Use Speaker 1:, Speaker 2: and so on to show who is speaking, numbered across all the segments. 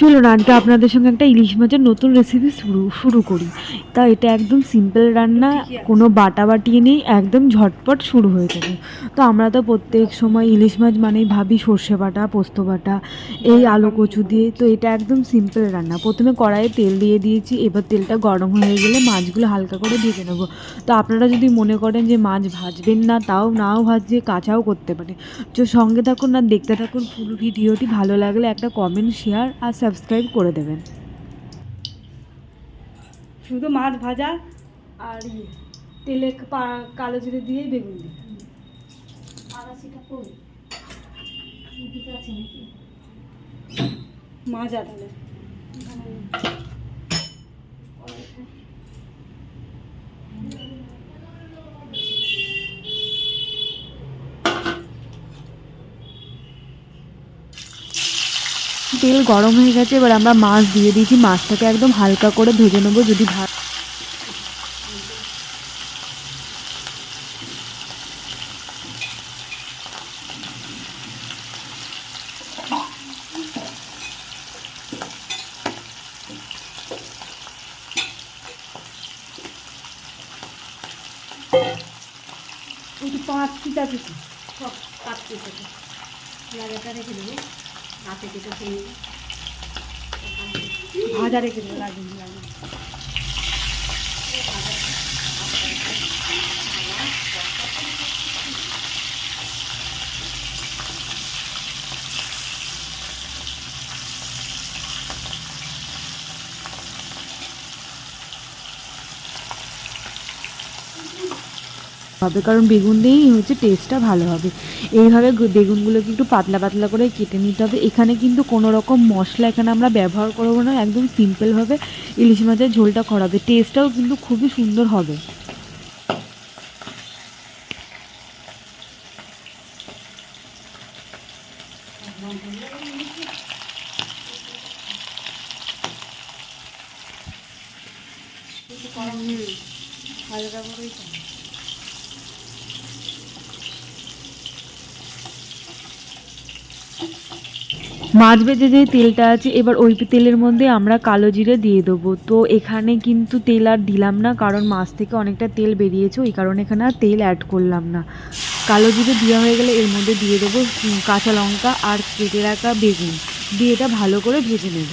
Speaker 1: চলুন আজকে আপনাদের সঙ্গে একটা ইলিশ মাছের নতুন রেসিপি শুরু শুরু করি। তা এটা একদম সিম্পল রান্না, কোনো বাটা বাটিয়ে নেই, একদম ঝটপট শুরু হয়ে যাবে। তো আমরা তো প্রত্যেক সময় ইলিশ মাছ মানেই ভাবি সর্ষে বাটা, পোস্ত বাটা, এই আলু কচু দিয়ে। তো এটা একদম সিম্পল রান্না। প্রথমে কড়াইয়ে তেল দিয়ে দিয়েছি, এবার তেলটা গরম হয়ে গেলে মাছগুলো হালকা করে ভেজে নেব। তো আপনারা যদি মনে করেন যে মাছ ভাজবেন না, তাও নাও ভাজে কাঁচাও করতে পারে তো সঙ্গে থাকুন না দেখতে থাকুন ফুল ভিডিওটি। ভালো লাগলে একটা কমেন্ট শেয়ার আর সাবস্ক্রাইব করে দেবেন। শুধু মাছ ভাজা আর ইয়ে, তেলে পা- কালো জিরে দিয়ে। বেগুন দিই মাছ আদালে তেল গরম হয়ে গেছে, এবার আমরা মাছ দিয়ে দিয়েছি। মাছটাকে একদম হালকা করে ভেজে নেব, যদি ভাত পাঁচ পিস আছে
Speaker 2: পাঁচ পিস আছে লাগাটা রেখে দেবো। হাতে কেটে
Speaker 1: ভাজা রেখে দেবো লাগবে হবে কারণ বেগুন দিয়েই হচ্ছে টেস্টটা ভালো হবে। এইভাবে বেগুনগুলোকে একটু পাতলা পাতলা করে কেটে নিতে হবে। এখানে কিন্তু কোনো রকম মশলা এখানে আমরা ব্যবহার করব না, একদম সিম্পলভাবে ইলিশ মাছের ঝোলটা করা হবে টেস্টটাও কিন্তু খুবই সুন্দর হবে। হালকা করেই মাছ ভেজে যে তেলটা আছে, এবার ওই তেলের মধ্যে আমরা কালো জিরে দিয়ে দেবো। তো এখানে কিন্তু তেল আর দিলাম না, কারণ মাছ থেকে অনেকটা তেল বেরিয়েছে, ওই কারণে এখানে আর তেল অ্যাড করলাম না। কালো জিরে দেওয়া হয়ে গেলে এর মধ্যে দিয়ে দেবো কাঁচা লঙ্কা আর কেটে রাখা বেগুন। দিয়ে এটা ভালো করে ভেজে নেব।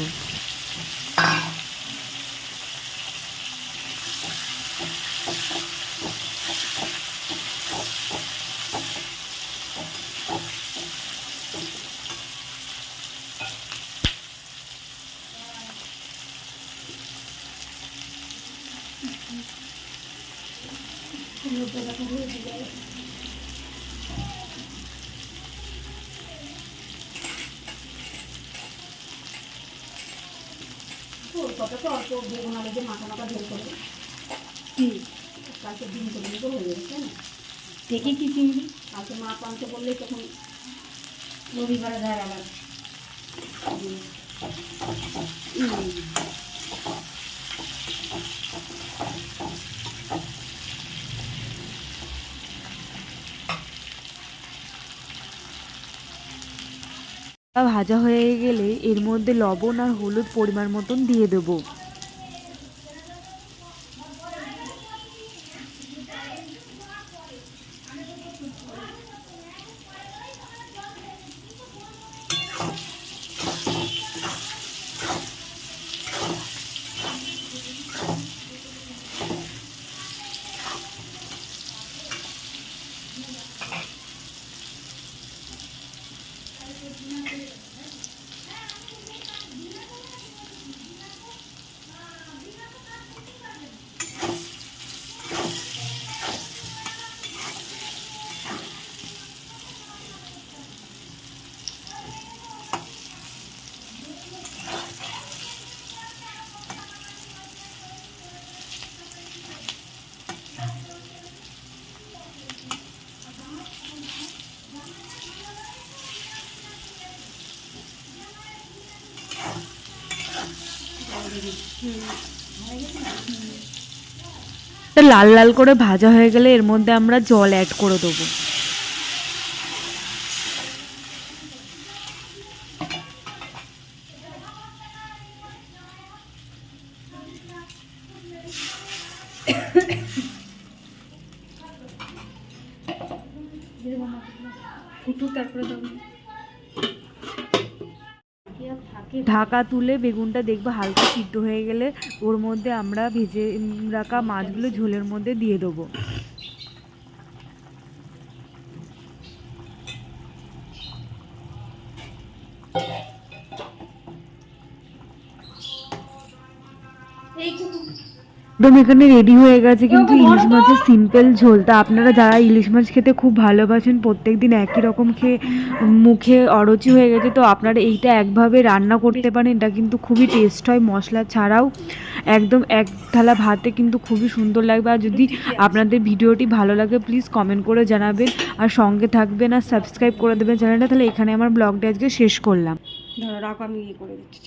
Speaker 2: কত তো অল্প বেগুন আলু দিয়ে মাথা মাথা ঝোল করব কালকে দিন করে নিতে হয়ে যাবে তাই না
Speaker 1: দেখি কি
Speaker 2: কালকে মা পাঞ্চ করলেই তখন রবিবারে দেয় আবার।
Speaker 1: ভাজা হয়ে গেলে এর মধ্যে লবণ আর হলুদ পরিমাণ মতন দিয়ে দেবো। তা লাল লাল করে ভাজা হয়ে গেলে এর মধ্যে আমরা জল অ্যাড করে দেবো।
Speaker 2: ফুটু তারপরে
Speaker 1: ঢাকা তুলে বেগুনটা দেখব হালকা সিদ্ধ হয়ে গেলে, ওর মধ্যে আমরা ভেজে রাখা মাছগুলো ঝোলের মধ্যে দিয়ে দেবো। একদম এখানে রেডি হয়ে গেছে কিন্তু ইলিশ মাছের সিম্পল ঝোল তা আপনারা যারা ইলিশ মাছ খেতে খুব ভালোবাসেন প্রত্যেক দিন একই রকম খেয়ে মুখে অরুচি হয়ে গেছে তো আপনারা এইটা একভাবে রান্না করতে পারেন এটা কিন্তু খুবই টেস্ট হয় মশলা ছাড়াও। একদম এক থালা ভাতে কিন্তু খুবই সুন্দর লাগবে আর যদি আপনাদের ভিডিওটি ভালো লাগে প্লিজ কমেন্ট করে জানাবেন আর সঙ্গে থাকবেন আর সাবস্ক্রাইব করে দেবেন চ্যানেলটা তাহলে এখানে আমার ব্লগটা আজকে শেষ করলাম।
Speaker 2: ধরো রাখো আমি ইয়ে করে দিচ্ছি।